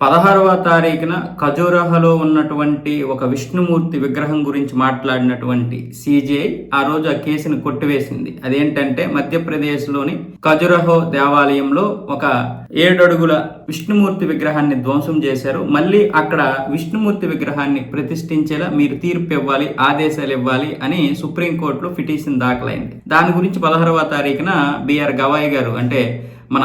పదహారవ తారీఖున ఖజూరహలో ఉన్నటువంటి ఒక విష్ణుమూర్తి విగ్రహం గురించి మాట్లాడినటువంటి సిజేఐ ఆ రోజు ఆ కేసును కొట్టివేసింది. అదేంటంటే మధ్యప్రదేశ్లోని ఖజురహో దేవాలయంలో ఒక ఏడడుగుల విష్ణుమూర్తి విగ్రహాన్ని ధ్వంసం చేశారు. మళ్ళీ అక్కడ విష్ణుమూర్తి విగ్రహాన్ని ప్రతిష్ఠించేలా మీరు తీర్పు ఇవ్వాలి ఆదేశాలు ఇవ్వాలి అని సుప్రీంకోర్టులో పిటిషన్ దాఖలైంది. దాని గురించి పదహారవ తారీఖున బిఆర్ గవాయ్ గారు అంటే మన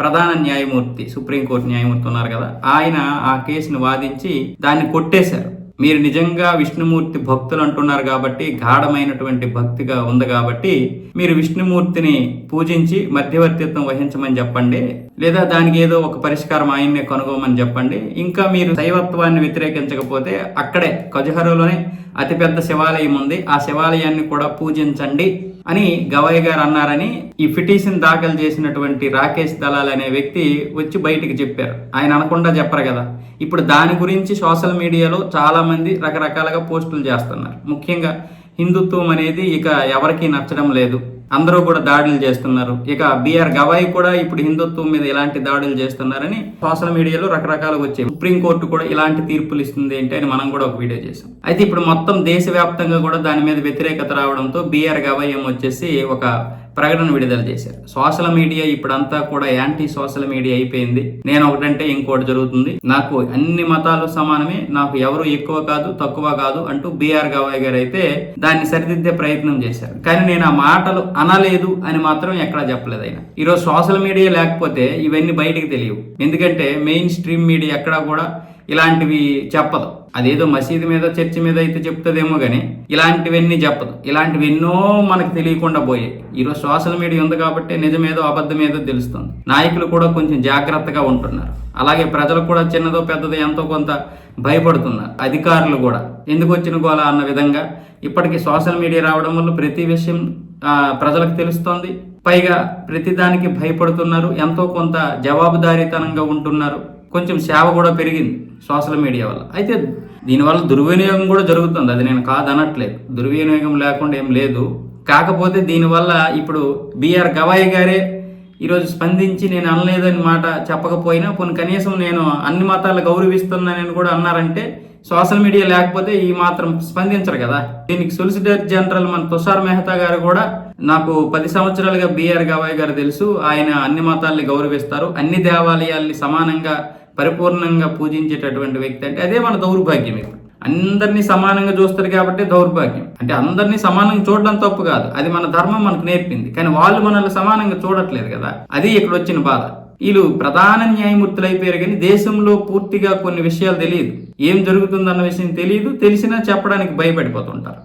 ప్రధాన న్యాయమూర్తి సుప్రీంకోర్టు న్యాయమూర్తి ఉన్నారు కదా ఆయన ఆ కేసును వాదించి దాన్ని కొట్టేశారు. మీరు నిజంగా విష్ణుమూర్తి భక్తులు అంటున్నారు కాబట్టి గాఢమైనటువంటి భక్తిగా ఉంది కాబట్టి మీరు విష్ణుమూర్తిని పూజించి మధ్యవర్తిత్వం వహించమని చెప్పండి. లేదా దానికి ఏదో ఒక పరిష్కారం ఆయన్నే కనుగోమని చెప్పండి. ఇంకా మీరు శైవత్వాన్ని వ్యతిరేకించకపోతే అక్కడే కజహరులోనే అతిపెద్ద శివాలయం ఉంది. ఆ శివాలయాన్ని కూడా పూజించండి అని గవయ్య గారు అన్నారని ఈ పిటిషన్ దాఖలు చేసినటువంటి రాకేష్ దళాల్ అనే వ్యక్తి వచ్చి బయటికి చెప్పారు. ఆయన అనకుండా చెప్పరు కదా. ఇప్పుడు దాని గురించి సోషల్ మీడియాలో చాలా మంది రకరకాలుగా పోస్టులు చేస్తున్నారు. ముఖ్యంగా హిందుత్వం అనేది ఇక ఎవరికీ నచ్చడం లేదు. అందరూ కూడా దాడులు చేస్తున్నారు. ఇక బిఆర్ గవాయి కూడా ఇప్పుడు హిందుత్వం మీద ఇలాంటి దాడులు చేస్తున్నారని సోషల్ మీడియాలో రకరకాలుగా వచ్చాయి. సుప్రీంకోర్టు కూడా ఇలాంటి తీర్పులు ఇస్తుంది ఏంటి అని మనం కూడా ఒక వీడియో చేసాం అయితే ఇప్పుడు మొత్తం దేశవ్యాప్తంగా కూడా దాని మీద వ్యతిరేకత రావడంతో బిఆర్ గవాయి ఏమొచ్చేసి ఒక ప్రకటన విడుదల చేశారు. సోషల్ మీడియా ఇప్పుడంతా కూడా యాంటీ సోషల్ మీడియా అయిపోయింది. నేను ఒకటంటే ఇంకోటి జరుగుతుంది. నాకు అన్ని మతాలు సమానమే. నాకు ఎవరు ఎక్కువ కాదు తక్కువ కాదు అంటూ బిఆర్ గవాయ్ గారు అయితే దాన్ని సరిదిద్దే ప్రయత్నం చేశారు. కానీ నేను ఆ మాటలు అనలేదు అని మాత్రం ఎక్కడా చెప్పలేదు ఆయన. ఈరోజు సోషల్ మీడియా లేకపోతే ఇవన్నీ బయటికి తెలియవు. ఎందుకంటే మెయిన్ స్ట్రీమ్ మీడియా ఎక్కడా కూడా ఇలాంటివి చెప్పదు. అదేదో మసీదు మీద చర్చి మీద అయితే చెప్తుందేమో కానీ ఇలాంటివన్నీ చెప్పదు. ఇలాంటివి ఎన్నో మనకు తెలియకుండా పోయాయి. ఈరోజు సోషల్ మీడియా ఉంది కాబట్టి నిజమేదో అబద్ధమేదో తెలుస్తుంది. నాయకులు కూడా కొంచెం జాగ్రత్తగా ఉంటున్నారు. అలాగే ప్రజలు కూడా చిన్నదో పెద్దదో ఎంతో కొంత భయపడుతున్నారు అధికారులు కూడా. ఎందుకు వచ్చిన గోలా అన్న విధంగా ఇప్పటికీ సోషల్ మీడియా రావడం వల్ల ప్రతి విషయం ప్రజలకు తెలుస్తోంది. పైగా ప్రతిదానికి భయపడుతున్నారు ఎంతో కొంత జవాబుదారీతనంగా ఉంటున్నారు. కొంచెం సేవ కూడా పెరిగింది సోషల్ మీడియా వల్ల. అయితే దీనివల్ల దుర్వినియోగం కూడా జరుగుతుంది. అది నేను కాదనట్లేదు. దుర్వినియోగం లేకుండా ఏం లేదు. కాకపోతే దీనివల్ల ఇప్పుడు బిఆర్ గవాయి గారే ఈరోజు స్పందించి నేను అనలేదని మాట చెప్పకపోయినా కొన్ని కనీసం నేను అన్ని మతాలు గౌరవిస్తున్నానని కూడా అన్నారంటే సోషల్ మీడియా లేకపోతే ఈ మాత్రం స్పందించరు కదా. దీనికి సొలిసిటర్ జనరల్ మన తుషార్ మెహతా గారు కూడా నాకు పది సంవత్సరాలుగా బిఆర్ గవాయ్ గారు తెలుసు. ఆయన అన్ని మతాల్ని గౌరవిస్తారు. అన్ని దేవాలయాల్ని సమానంగా పరిపూర్ణంగా పూజించేటటువంటి వ్యక్తి అంటే అదే మన దౌర్భాగ్యం ఇప్పుడు అందరినీ సమానంగా చూస్తారు కాబట్టి దౌర్భాగ్యం. అంటే అందరినీ సమానంగా చూడడం తప్పు కాదు. అది మన ధర్మం మనకు నేర్పింది. కానీ వాళ్ళు మనల్ని సమానంగా చూడట్లేదు కదా. అది ఇక్కడ వచ్చిన బాధ. వీళ్ళు ప్రధాన న్యాయమూర్తులు అయిపోయారు కానీ దేశంలో పూర్తిగా కొన్ని విషయాలు తెలియదు. ఏం జరుగుతుందన్న విషయం తెలియదు తెలిసినా చెప్పడానికి భయపడిపోతుంటారు.